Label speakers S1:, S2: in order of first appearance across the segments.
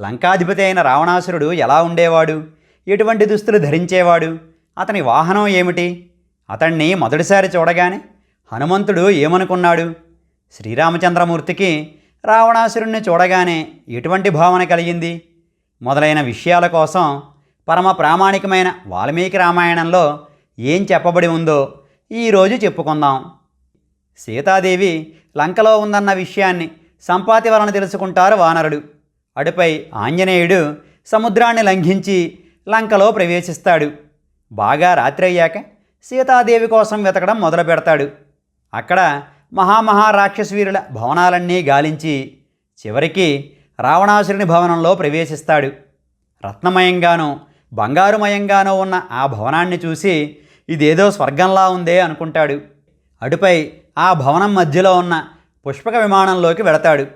S1: లంకాధిపతి అయిన రావణాసురుడు ఎలా ఉండేవాడు? ఎటువంటి దుస్తులు ధరించేవాడు? అతని వాహనం ఏమిటి? అతన్ని మొదటిసారి చూడగానే హనుమంతుడు ఏమనుకున్నాడు? శ్రీరామచంద్రమూర్తికి రావణాసురుణ్ణి చూడగానే ఎటువంటి భావన కలిగింది? మొదలైన విషయాల కోసం పరమ ప్రామాణికమైన వాల్మీకి రామాయణంలో ఏం చెప్పబడి ఉందో ఈరోజు చెప్పుకుందాం. సీతాదేవి లంకలో ఉందన్న విషయాన్ని సంపాతి వలన తెలుసుకుంటారు వానరుడు. అడుపై ఆంజనేయుడు సముద్రాన్ని లంఘించి లంకలో ప్రవేశిస్తాడు. బాగా రాత్రి అయ్యాక సీతాదేవి కోసం వెతకడం మొదలు పెడతాడు. అక్కడ మహామహారాక్షసవీరుల భవనాలన్నీ గాలించి చివరికి రావణాసురుని భవనంలో ప్రవేశిస్తాడు. రత్నమయంగానో బంగారుమయంగానో ఉన్న ఆ భవనాన్ని చూసి ఇదేదో స్వర్గంలా ఉందే అనుకుంటాడు. అటుపై ఆ భవనం మధ్యలో ఉన్న పుష్పక విమానంలోకి వెళతాడు.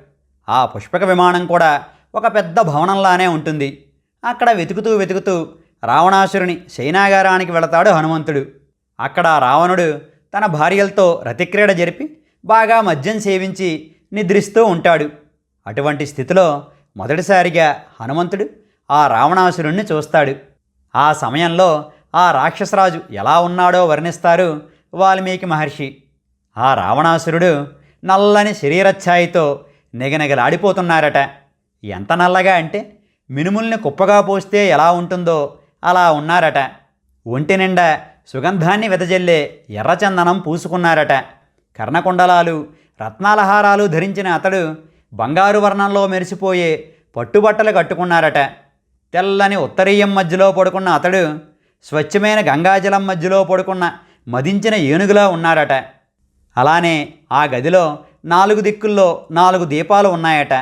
S1: ఆ పుష్పక విమానం కూడా ఒక పెద్ద భవనంలానే ఉంటుంది. అక్కడ వెతుకుతూ వెతుకుతూ రావణాసురుని శైనాగారానికి వెళతాడు హనుమంతుడు. అక్కడ రావణుడు తన భార్యలతో రతిక్రీడ జరిపి బాగా మద్యం సేవించి నిద్రిస్తూ ఉంటాడు. అటువంటి స్థితిలో మొదటిసారిగా హనుమంతుడు ఆ రావణాసురుణ్ణి చూస్తాడు. ఆ సమయంలో ఆ రాక్షసరాజు ఎలా ఉన్నాడో వర్ణిస్తారు వాల్మీకి మహర్షి. ఆ రావణాసురుడు నల్లని శరీరఛాయితో నిగనిగలాడిపోతున్నారట. ఎంత నల్లగా అంటే మినుముల్ని కుప్పగా పోస్తే ఎలా ఉంటుందో అలా ఉన్నారట. ఒంటి నిండా సుగంధాన్ని వెదజల్లే ఎర్రచందనం పూసుకున్నారట. కర్ణకుండలాలు రత్నాలహారాలు ధరించిన అతడు బంగారు వర్ణంలో మెరిసిపోయే పట్టుబట్టలు కట్టుకున్నారట. తెల్లని ఉత్తరీయం మధ్యలో పడుకున్న అతడు స్వచ్ఛమైన గంగాజలం మధ్యలో పడుకున్న మదించిన ఏనుగులా ఉన్నారట. అలానే ఆ గదిలో నాలుగు దిక్కుల్లో నాలుగు దీపాలు ఉన్నాయట.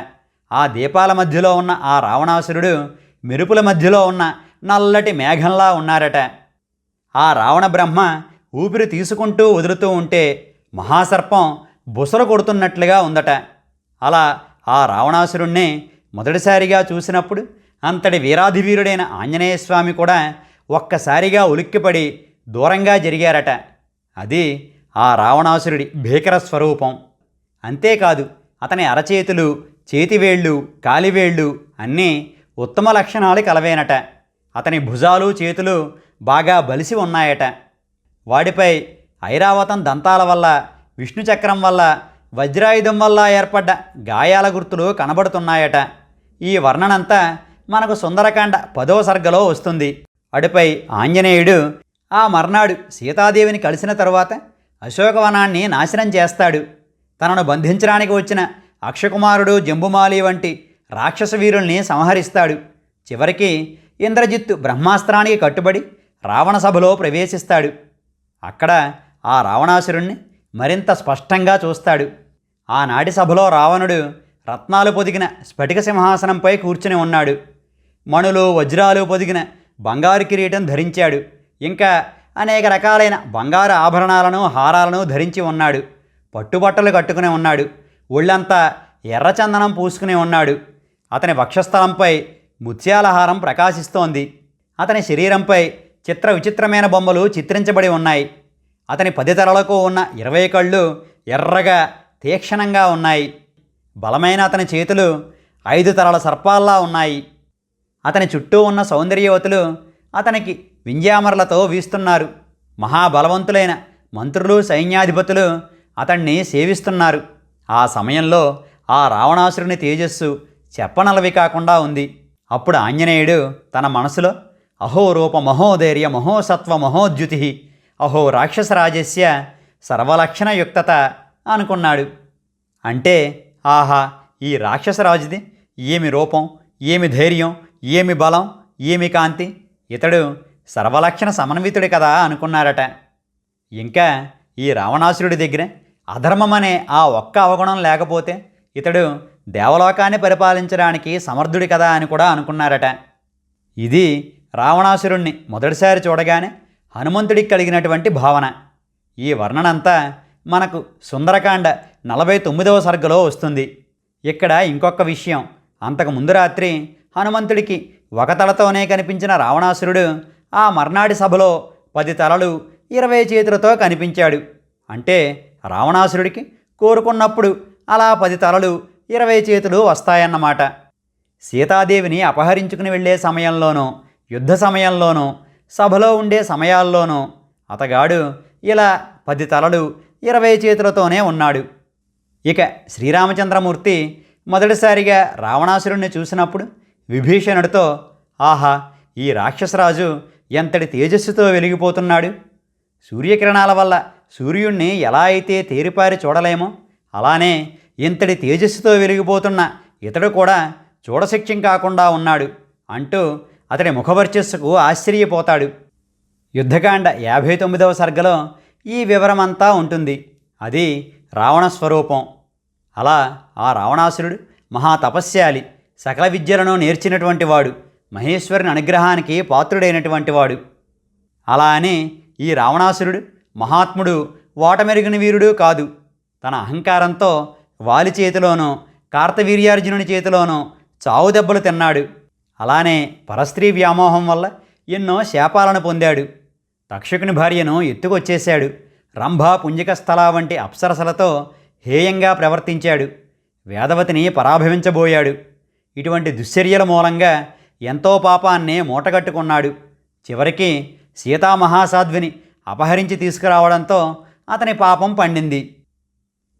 S1: ఆ దీపాల మధ్యలో ఉన్న ఆ రావణాసురుడు మెరుపుల మధ్యలో ఉన్న నల్లటి మేఘంలా ఉన్నారట. ఆ రావణ బ్రహ్మ ఊపిరి తీసుకుంటూ వదులుతూ ఉంటే మహాసర్పం బుసలు కొడుతున్నట్లుగా ఉందట. అలా ఆ రావణాసురుణ్ణి మొదటిసారిగా చూసినప్పుడు అంతటి వీరాధివీరుడైన ఆంజనేయ స్వామి కూడా ఒక్కసారిగా ఉలిక్కిపడి దూరంగా జరిగారట. అది ఆ రావణాసురుడి భీకర స్వరూపం. అంతేకాదు అతని అరచేతులు చేతివేళ్ళు కాలివేళ్ళు అన్నీ ఉత్తమ లక్షణాలు కలవేనట. అతని భుజాలు చేతులు బాగా బలిసి ఉన్నాయట. వాడిపై ఐరావతం దంతాల వల్ల విష్ణు చక్రం వల్ల వజ్రాయుధం వల్ల ఏర్పడ్డ గాయాల గుర్తులు కనబడుతున్నాయట. ఈ వర్ణనంతా మనకు సుందరకాండ పదో సర్గలో వస్తుంది. అడిపై ఆంజనేయుడు ఆ మర్నాడు సీతాదేవిని కలిసిన తరువాత అశోకవనాన్ని నాశనం చేస్తాడు. తనను బంధించడానికి వచ్చిన అక్షకుమారుడు జంబుమాలి వంటి రాక్షస వీరుల్ని సంహరిస్తాడు. చివరికి ఇంద్రజిత్తు బ్రహ్మాస్త్రానికి కట్టుబడి రావణ సభలో ప్రవేశిస్తాడు. అక్కడ ఆ రావణాసురుణ్ణి మరింత స్పష్టంగా చూస్తాడు. ఆనాటి సభలో రావణుడు రత్నాలు పొదిగిన స్ఫటిక సింహాసనంపై కూర్చుని ఉన్నాడు. మణులు వజ్రాలు పొదిగిన బంగారు కిరీటం ధరించాడు. ఇంకా అనేక రకాలైన బంగారు ఆభరణాలను హారాలను ధరించి ఉన్నాడు. పట్టుబట్టలు కట్టుకుని ఉన్నాడు. ఒళ్ళంతా ఎర్రచందనం పూసుకుని ఉన్నాడు. అతని వక్షస్థలంపై ముత్యాలహారం ప్రకాశిస్తోంది. అతని శరీరంపై చిత్ర విచిత్రమైన బొమ్మలు చిత్రించబడి ఉన్నాయి. అతని పది తలలకు ఉన్న ఇరవై కళ్ళు ఎర్రగా తీక్షణంగా ఉన్నాయి. బలమైన అతని చేతులు ఐదు తరల సర్పాల్లా ఉన్నాయి. అతని చుట్టూ ఉన్న సౌందర్యవతులు అతనికి వింజామరలతో వీస్తున్నారు. మహాబలవంతులైన మంత్రులు సైన్యాధిపతులు అతన్ని సేవిస్తున్నారు. ఆ సమయంలో ఆ రావణాసురుని తేజస్సు చెప్పనలవి కాకుండా ఉంది. అప్పుడు ఆంజనేయుడు తన మనసులో అహో రూప మహోధైర్య మహోసత్వ మహోద్యుతి అహో రాక్షసరాజస్య సర్వలక్షణయుక్తత అనుకున్నాడు. అంటే ఆహా ఈ రాక్షసరాజుది ఏమి రూపం ఏమి ధైర్యం ఏమి బలం ఏమి కాంతి ఇతడు సర్వలక్షణ సమన్వితుడు కదా అనుకున్నారట ఇంకా ఈ రావణాసురుడి దగ్గర అధర్మం అనే ఆ ఒక్క అవగుణం లేకపోతే ఇతడు దేవలోకాన్ని పరిపాలించడానికి సమర్థుడి కదా అని కూడా అనుకున్నారట. ఇది రావణాసురుణ్ణి మొదటిసారి చూడగానే హనుమంతుడికి కలిగినటువంటి భావన. ఈ వర్ణనంతా మనకు సుందరకాండ నలభై తొమ్మిదవ సర్గలో వస్తుంది. ఇక్కడ ఇంకొక విషయం. అంతకు ముందు రాత్రి హనుమంతుడికి ఒక తలతోనే కనిపించిన రావణాసురుడు ఆ మర్నాడి సభలో పది తలలు ఇరవై చేతులతో కనిపించాడు. అంటే రావణాసురుడికి కోరుకున్నప్పుడు అలా పది తలలు ఇరవై చేతులు వస్తాయన్నమాట. సీతాదేవిని అపహరించుకుని వెళ్ళే సమయంలోనూ యుద్ధ సమయంలోనూ సభలో ఉండే సమయాల్లోనూ అతగాడు ఇలా పది తలలు ఇరవై చేతులతోనే ఉన్నాడు. ఇక శ్రీరామచంద్రమూర్తి మొదటిసారిగా రావణాసురుణ్ణి చూసినప్పుడు విభీషణుడితో ఆహా ఈ రాక్షసరాజు ఎంతటి తేజస్సుతో వెలిగిపోతున్నాడు. సూర్యకిరణాల వల్ల సూర్యుణ్ణి ఎలా అయితే తేరిపారి చూడలేమో అలానే ఇంతటి తేజస్సుతో వెలిగిపోతున్న ఇతడు కూడా చూడశక్యం కాకుండా ఉన్నాడు అంటూ అతడి ముఖవర్చస్సుకు ఆశ్చర్యపోతాడు. యుద్ధకాండ యాభై తొమ్మిదవ సర్గలో ఈ వివరమంతా ఉంటుంది. అది రావణ స్వరూపం. అలా ఆ రావణాసురుడు మహాతపస్యాలి సకల విద్యలను నేర్చినటువంటి వాడు. మహేశ్వరుని అనుగ్రహానికి పాత్రుడైనటువంటి వాడు. అలా అని ఈ రావణాసురుడు మహాత్ముడు ఓటమెరిగిన వీరుడు కాదు. తన అహంకారంతో వాలి చేతిలోనూ కార్తవీర్యార్జునుని చేతిలోనూ చావు దెబ్బలు తిన్నాడు. అలానే పరస్త్రీ వ్యామోహం వల్ల ఎన్నో శాపాలను పొందాడు. తక్షకుని భార్యను ఎత్తుకొచ్చేశాడు. రంభ పుంజికస్థల వంటి అప్సరసలతో హేయంగా ప్రవర్తించాడు. వేదవతిని పరాభవించబోయాడు. ఇటువంటి దుశ్చర్యల మూలంగా ఎంతో పాపాన్ని మూటగట్టుకున్నాడు. చివరికి సీతామహాసాధ్విని అపహరించి తీసుకురావడంతో అతని పాపం పండింది.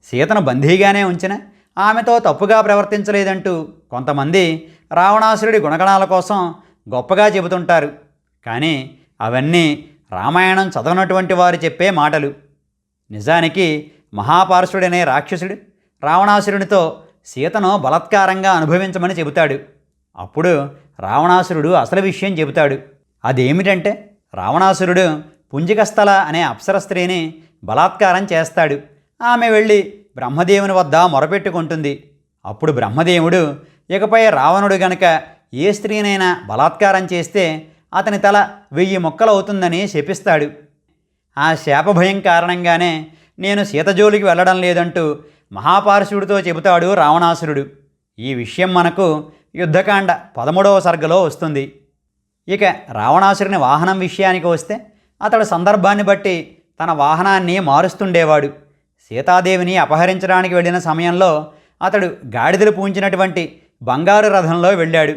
S1: సీతను బందీగానే ఉంచిన ఆమెతో తప్పుగా ప్రవర్తించలేదంటూ కొంతమంది రావణాసురుడి గుణగణాల కోసం గొప్పగా చెబుతుంటారు. కానీ అవన్నీ రామాయణం చదవనటువంటి వారు చెప్పే మాటలు. నిజానికి మహాపార్శ్వుడనే రాక్షసుడు రావణాసురునితో సీతను బలత్కారంగా అనుభవించమని చెబుతాడు. అప్పుడు రావణాసురుడు అసలు విషయం చెబుతాడు. అదేమిటంటే రావణాసురుడు పుంజికస్థల అనే అప్సర స్త్రీని బలాత్కారం చేస్తాడు. ఆమె వెళ్ళి బ్రహ్మదేవుని వద్ద మొరపెట్టుకుంటుంది. అప్పుడు బ్రహ్మదేవుడు ఇకపై రావణుడు గనక ఏ స్త్రీనైనా బలాత్కారం చేస్తే అతని తల వెయ్యి మొక్కలవుతుందని శపిస్తాడు. ఆ శాపభయం కారణంగానే నేను సీతజోలికి వెళ్ళడం లేదంటూ మహాపార్శుడితో చెబుతాడు రావణాసురుడు. ఈ విషయం మనకు యుద్ధకాండ పదమూడవ సర్గలో వస్తుంది. ఇక రావణాసురుని వాహనం విషయానికి వస్తే అతడు సందర్భాన్ని బట్టి తన వాహనాన్ని మారుస్తుండేవాడు. సీతాదేవిని అపహరించడానికి వెళ్ళిన సమయంలో అతడు గాడిదలు పూంచినటువంటి బంగారు రథంలో వెళ్ళాడు.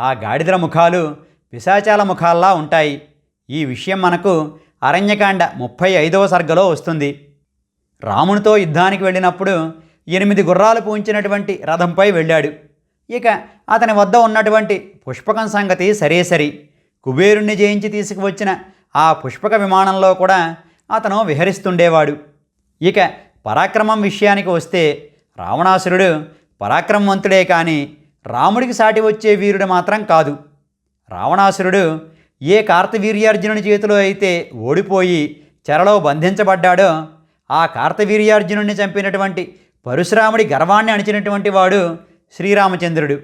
S1: ఆ గాడిదల ముఖాలు పిశాచాల ముఖాల్లా ఉంటాయి. ఈ విషయం మనకు అరణ్యకాండ ముప్పై ఐదవ సర్గలో వస్తుంది. రామునితో యుద్ధానికి వెళ్ళినప్పుడు ఎనిమిది గుర్రాలు పూంచినటువంటి రథంపై వెళ్ళాడు. ఇక అతని వద్ద ఉన్నటువంటి పుష్పకం సంగతి సరే సరి కుబేరుణ్ణి జయించి తీసుకువచ్చిన ఆ పుష్పక విమానంలో కూడా అతను విహరిస్తుండేవాడు. ఇక పరాక్రమం విషయానికి వస్తే రావణాసురుడు పరాక్రమవంతుడే కానీ రాముడికి సాటి వచ్చే వీరుడు మాత్రం కాదు. రావణాసురుడు ఏ కార్తవీర్యార్జునుని చేతిలో అయితే ఓడిపోయి చెరలో బంధించబడ్డాడో ఆ కార్తవీర్యార్జునుడిని చంపినటువంటి పరశురాముడి గర్వాన్ని అణిచినటువంటి వాడు శ్రీరామచంద్రుడు.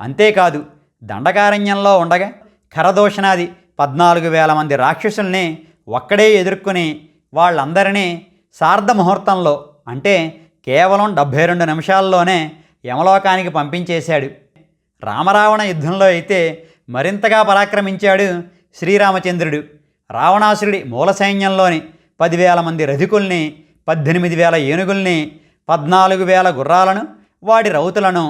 S1: అంతేకాదు దండకారణ్యంలో ఉండగా ఖరదోషణాది పద్నాలుగు వేల మంది రాక్షసుల్ని ఒక్కడే ఎదుర్కొని వాళ్ళందరినీ సార్ధ ముహూర్తంలో అంటే కేవలం డెబ్భై రెండు నిమిషాల్లోనే యమలోకానికి పంపించేశాడు. రామరావణ యుద్ధంలో అయితే మరింతగా పరాక్రమించాడు శ్రీరామచంద్రుడు. రావణాసురుడి మూల సైన్యంలోని పదివేల మంది రధికుల్ని పద్దెనిమిది వేల ఏనుగుల్ని పద్నాలుగు వేల గుర్రాలను వాడి రౌతులను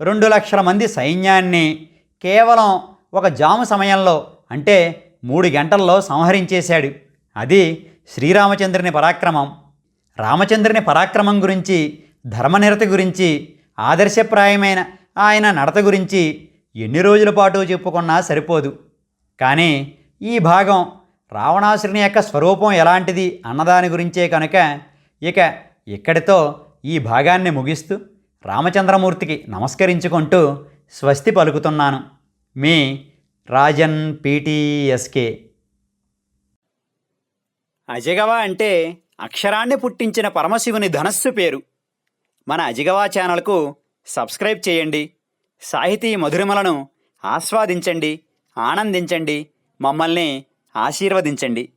S1: రెండు లక్షల మంది సైన్యాన్ని కేవలం ఒక జాము సమయంలో అంటే మూడు గంటల్లో సంహరించేశాడు. అది శ్రీరామచంద్రుని పరాక్రమం. రామచంద్రుని పరాక్రమం గురించి ధర్మనిరత గురించి ఆదర్శప్రాయమైన ఆయన నడత గురించి ఎన్ని రోజుల పాటు చెప్పుకున్నా సరిపోదు. కానీ ఈ భాగం రావణాసురుని యొక్క స్వరూపం ఎలాంటిది అన్నదాని గురించే కనుక ఇక ఇక్కడితో ఈ భాగాన్ని ముగిస్తూ రామచంద్రమూర్తికి నమస్కరించుకుంటూ స్వస్తి పలుకుతున్నాను. మీ రాజన్ పీటీఎస్కే. అజగవ అంటే అక్షరాన్ని పుట్టించిన పరమశివుని ధనస్సు పేరు. మన అజిగవా ఛానల్కు సబ్స్క్రైబ్ చేయండి. సాహితీ మధురిమలను ఆస్వాదించండి ఆనందించండి మమ్మల్ని ఆశీర్వదించండి.